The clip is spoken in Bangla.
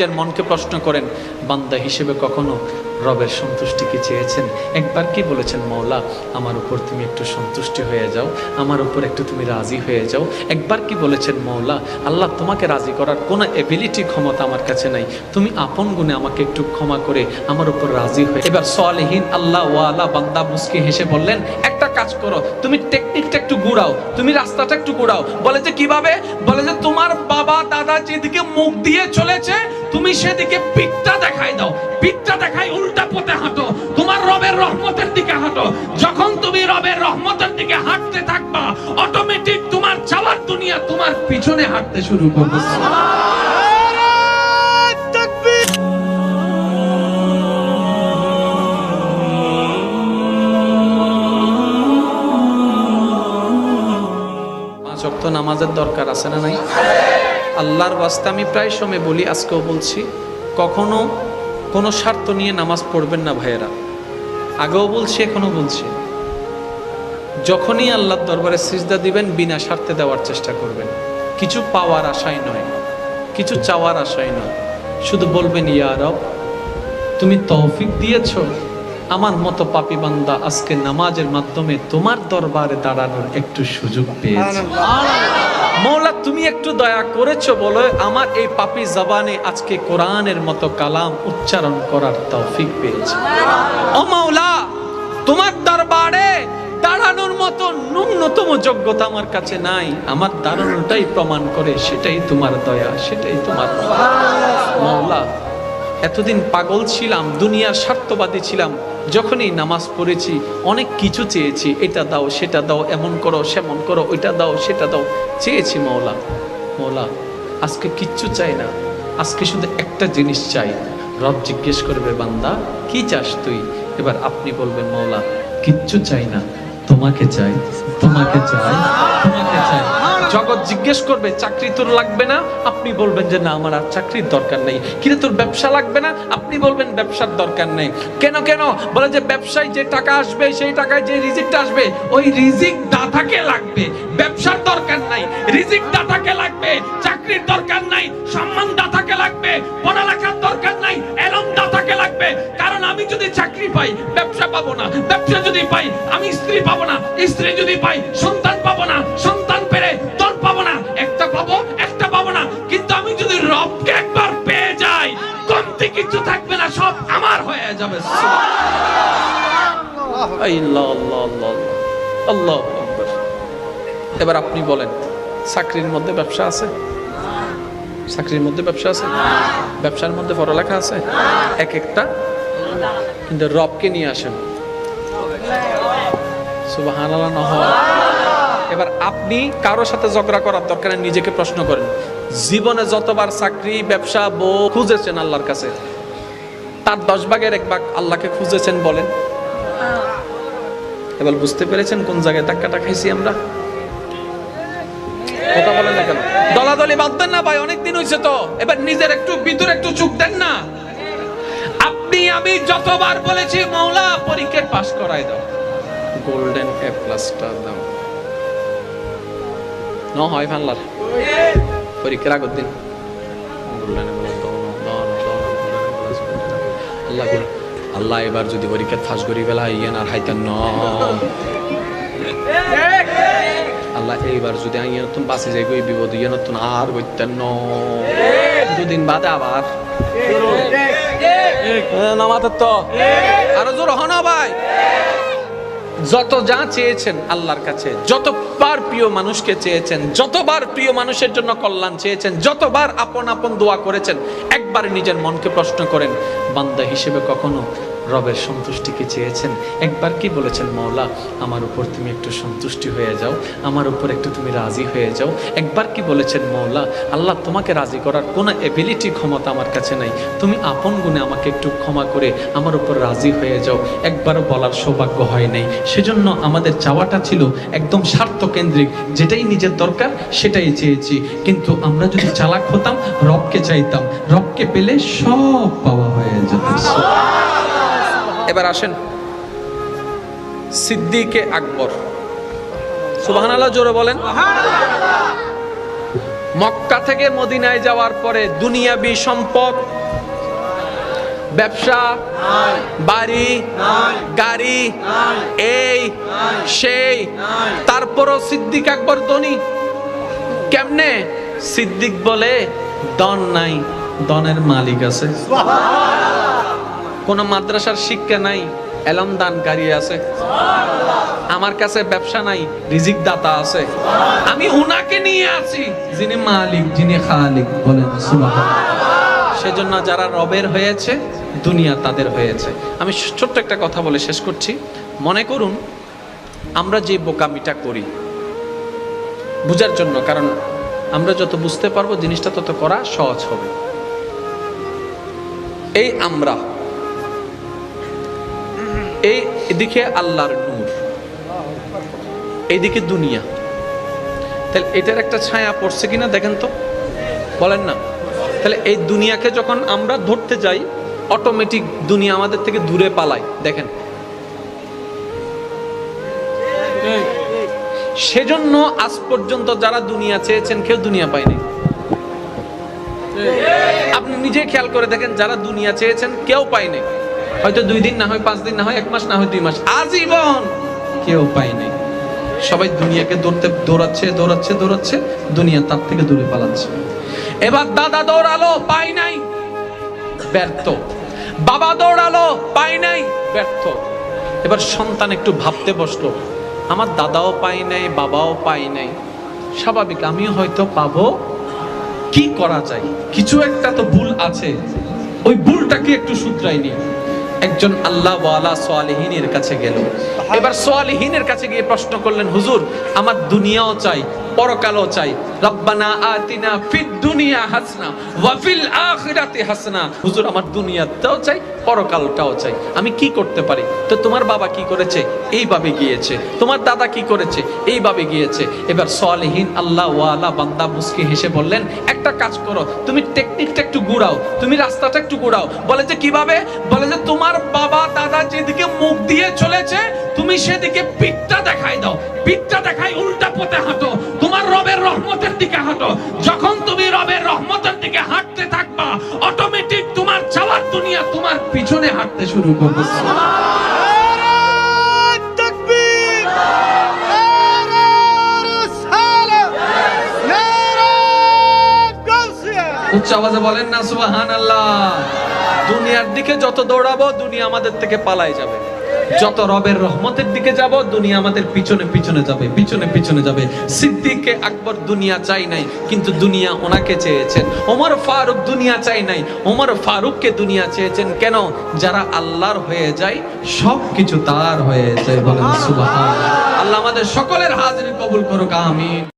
নিজের মনকে প্রশ্ন করেন, বান্দা হিসেবে কখনো রবের সন্তুষ্টি কি চেয়েছেন? একবার কি বলেছেন মৌলা আমার উপর তুমি একটু সন্তুষ্টি হয়ে যাও, আমার উপর একটু তুমি রাজি হয়ে যাও। একবার কি বলেছেন মৌলা আল্লাহ তোমাকে রাজি করার কোনো এবিলিটি ক্ষমতা আমার কাছে নাই। তুমি আপন গুণে আমাকে একটু ক্ষমা করে আমার উপর রাজি হয়ে এবার সলেহীন আল্লাহ ওয়ালা বান্দা মুসকে হেসে বললেন, একটা কাজ করো, তুমি টেকনিকটা একটু গুড়াও তুমি রাস্তাটা একটু গুড়াও বলে যে কীভাবে? বলে যে তোমার বাবা, দাদা যেদিকে মুখ দিয়ে চলেছে তুমি সেদিকে পিঠটা দেখাই দাও। পিঠটা দেখাই উল্টা পথে হাঁটো। তোমার রবের রহমতের দিকে হাঁটো। যখন তুমি রবের রহমতের দিকে হাঁটতে থাকবা অটোমেটিক তোমার চাওয়ার দুনিয়া তোমার পিছনে হাঁটতে শুরু করবে। নামাজের দরকার আছে না নাই? আল্লাহর ওয়াস্তে আমি প্রায় সময় বলি, আজকেও বলছি, কখনো কোনো স্বার্থ নিয়ে নামাজ পড়বেন না ভাইয়েরা। আগেও বলছি, এখনও বলছি। যখনই আল্লাহর দরবারে সিজদা দিবেন, বিনা স্বার্থে দেওয়ার চেষ্টা করবেন। কিছু পাওয়ার আশায় নয়, কিছু চাওয়ার আশায় নয়। শুধু বলবেন, ইয়া রব, তুমি তৌফিক দিয়েছ। আমার মতো পাপি বান্দা আজকে নামাজের মাধ্যমে তোমার দরবারে দাঁড়ানোর একটু সুযোগ পেয়েছে। মৌলা, তুমি একটু দয়া করেছ বলে, আমার এই পাপি জবানে আজকে কোরআনের মতো কালাম উচ্চারণ করার তৌফিক পেয়েছে। ও মাওলা তোমার দরবারে দাঁড়ানোর মতো ন্যূনতম যোগ্যতা আমার কাছে নাই। আমার দাঁড়ানোটাই প্রমাণ করে সেটাই তোমার দয়া, সেটাই তোমার মাওলা এতদিন পাগল ছিলাম, দুনিয়ার স্বার্থবাদী ছিলাম যখনই নামাজ পড়েছি, অনেক কিছু চেয়েছি, এটা দাও, সেটা দাও, এমন করো, সেমন করো, ওইটা দাও, সেটা দাও, চেয়েছি মৌলা মৌলা আজকে কিচ্ছু চাই না, আজকে শুধু একটা জিনিস চাই। রব জিজ্ঞেস করবে, বান্দা, কি চাস তুই? এবার আপনি বলবেন মৌলা কিচ্ছু চাই না, তোমাকে চাই তোমাকে চাই। তোমাকে জগৎ জিজ্ঞেস করবে, চাকরি তোর লাগবে না? আপনি বলবেন যে, না, আমার আর চাকরির দরকার নেই। কিন্তু তোর ব্যবসা লাগবে না? আপনি বলবেন, ব্যবসার দরকার নেই। কেন কেন? বলে যে, ব্যবসায় যে টাকা আসবে, সেই টাকায় যে রিজিকটা আসবে, ওই রিজিক দাতাকে লাগবে। ব্যবসার দরকার নাই, রিজিক দাতাকে লাগবে, চাকরির দরকার নাই, সম্মান দাতাকে লাগবে, পড়ালেখার দরকার নাই, এলম দাতাকে লাগবে। কারণ আমি যদি চাকরি পাই, ব্যবসা পাবো না। ব্যবসা যদি পাই, আমি স্ত্রী পাবো না। স্ত্রী যদি পাই, সন্তান পাবো না। সন্তান এবার আপনি বলেন, চাকরির মধ্যে ব্যবসা আছে? চাকরির মধ্যে ব্যবসা আছে? ব্যবসার মধ্যে পড়ালেখা আছে? এক একটা? কিন্তু রবকে নিয়ে আসেন। এবার আপনি কারোর সাথে ঝগড়া করার দরকার নিজেকে প্রশ্ন করেন। জীবনে যতবার চাকরি, ব্যবসা, বউ খুঁজেছেন আল্লাহর কাছে তার দশ ভাগের এক ভাগ আল্লাহকে খুঁজেছেন বলেন। এবার বুঝতে পেরেছেন কোন জায়গায় ধাক্কাটা খাইছি আমরা? কথা বলেন না কেন? দলাদলি বাদ না ভাই অনেক দিন হয়েছে তো। এবার নিজের একটু ভিতরে একটু চুপ দেন না। আপনি, আমি যতবার বলেছি মৌলা পরীক্ষায় পাশ করাই দাও। গোল্ডেন এ প্লাসটা দাও। ন হয় ফানলার পরীক্ষার আগের দিন। গোল্ডেন আল্লাহ আল্লাহ এবার যদি পরীক্ষা ফাঁস করি বেলা ইয়েন আর হাইতেন ন। আল্লাহ এইবার যদি আইয়া নতুন বাসে যাই গই বিপদ ইয়ে নতুন আর বইতেন ন। দুদিন বাদে আবার। নামাতের তো। আরও জোর হন ভাই। যত যা চেয়েছেন আল্লাহর কাছে, যতবার প্রিয় মানুষকে চেয়েছেন, যতবার প্রিয় মানুষের জন্য কল্যাণ চেয়েছেন, যতবার আপন আপন দোয়া করেছেন, একবার নিজের মনকে প্রশ্ন করেন, বান্দা হিসেবে কখনো রবের সন্তুষ্টি কি চেয়েছেন। একবার কি বলেছেন মৌলা আমার উপর তুমি একটু সন্তুষ্টি হয়ে যাও, আমার উপর একটু তুমি রাজি হয়ে যাও। একবার কি বলেছেন মৌলা আল্লাহ তোমাকে রাজি করার কোনো এবিলিটি ক্ষমতা আমার কাছে নাই। তুমি আপন গুণে আমাকে একটু ক্ষমা করে আমার উপর রাজি হয়ে যাও। একবারও বলার সৌভাগ্য হয় নাই। সেজন্য আমাদের চাওয়াটা ছিল একদম স্বার্থকেন্দ্রিক। যেটাই নিজের দরকার, সেটাই চেয়েছি। কিন্তু আমরা যদি চালাক হতাম, রবকে চাইতাম। রবকে পেলে সব পাওয়া হয়ে যেত। এবার আসেন। সিদ্দিকে আকবর। সুবাহান আল্লাহ জোরে বলেন। মক্কা থেকে মদিনায় যাওয়ার পরে দুনিয়াবি সম্পদ, ব্যবসা, বাড়ি, গাড়ি, এই, সেই, তারপরও সিদ্দিক আকবর ধনী। কেমনে? সিদ্দিক বলে, দন নাই, দনের মালিক আছে। কোন মাদ্রাসার শিক্ষা নাই, এলম দানকারী আছে। আমার কাছে ব্যবসা নাই, রিজিক দাতা আছে। আমি উনাকে নিয়ে আছি, যিনি মালিক, যিনি খালিক বলেন সেজন্য যারা রবের হয়েছে, দুনিয়া তাদের হয়েছে। আমি ছোট্ট একটা কথা বলে শেষ করছি। মনে করুন, আমরা যে বোকামিটা করি, বুঝার জন্য, কারণ আমরা যত বুঝতে পারব, জিনিসটা তত করা সহজ হবে। এই আমরা এই এদিকে আল্লাহর নূর, এইদিকে দুনিয়া। তাহলে এটার একটা ছায়া পড়ছে কিনা দেখেন তো। বলেন না। তাহলে এই দুনিয়াকে যখন আমরা ধরতে যাই অটোমেটিক দুনিয়া আমাদের থেকে দূরে পালায়। দেখেন। সেজন্য আজ পর্যন্ত যারা দুনিয়া চেয়েছেন, কেউ দুনিয়া পায়নি। আপনি নিজে খেয়াল করে দেখেন, যারা দুনিয়া চেয়েছেন, কেউ পায়নি। হয়তো দুই দিন না হয়, পাঁচ দিন না হয়, এক মাস না হয়, দুই মাস। আজীবন কেউ পায়নি সবাই দুনিয়াকে দৌড়তে দৌড়াচ্ছে দৌড়াচ্ছে দৌড়াচ্ছে, দুনিয়া তার থেকে দূরে পালাচ্ছে। এবার দাদা দৌড়ালো পাই নাই। ব্যর্থ। বাবা দৌড়ালো পাই নাই। ব্যর্থ। এবার সন্তান একটু ভাবতে বসল, আমার দাদাও পাই নাই, বাবাও পাই নাই। স্বাভাবিক, আমিও হয়তো পাবো। কি করা যায়? কিছু একটা তো ভুল আছে। ওই ভুলটাকে একটু শুধরাইনি একজন আল্লাহ ওয়ালা সোয়ালিহিনের কাছে গেল। এবার সোয়ালিহীনের কাছে গিয়ে প্রশ্ন করলেন, হুজুর, আমার দুনিয়াও চাই, পরকালও চাই। রব্বানা আতিনা ফিদ দুনিয়া হাসনা ওয়া ফিল আখিরাতি হাসনা। হুজুর, আমার দুনিয়াতেও চাই পরকালটাও চাই। আমি কি করতে পারি? তো তোমার বাবা কি করেছে? এইভাবে গিয়েছে। তোমার দাদা কি করেছে? এইভাবে গিয়েছে। এবার সোয়ালিহীন আল্লাহ ওয়ালা বান্দা মুসকি হেসে বললেন, একটা কাজ করো, তুমি টেকনিকটা একটু গুড়াও তুমি রাস্তাটা একটু গুড়াও বলে যে কীভাবে? বলে যে তোমার বাবা, দাদা যেদিকে মুখ দিয়ে চলেছে, তুমি সেদিকে পিঠটা দেখাই দাও। পিঠটা দেখাই উল্টা পথে হাঁটো। তোমার রবের রহমতের দিকে হাঁটো। শুরু করতেছে উচ্চ আওয়াজে বলেন না সুবাহান আল্লাহ দুনিয়ার দিকে যত দৌড়াবো দুনিয়া আমাদের থেকে পালাই যাবে। যত রবের রহমতের দিকে যাব, দুনিয়া আমাদের পিছনে পিছনে যাবে, পিছনে পিছনে যাবে। সিদ্দিককে আকবর দুনিয়া চাই নাই, কিন্তু দুনিয়া ওনাকে চেয়েছেন। ওমর ফারুক দুনিয়া চাই নাই, ওমর ফারুককে দুনিয়া চেয়েছেন। কেন? যারা আল্লাহর হয়ে যায় সব কিছু তার হয়ে যায় বলেন সুবহান আল্লাহ আমাদের সকলের হাজির কবুল করুক, আমিন।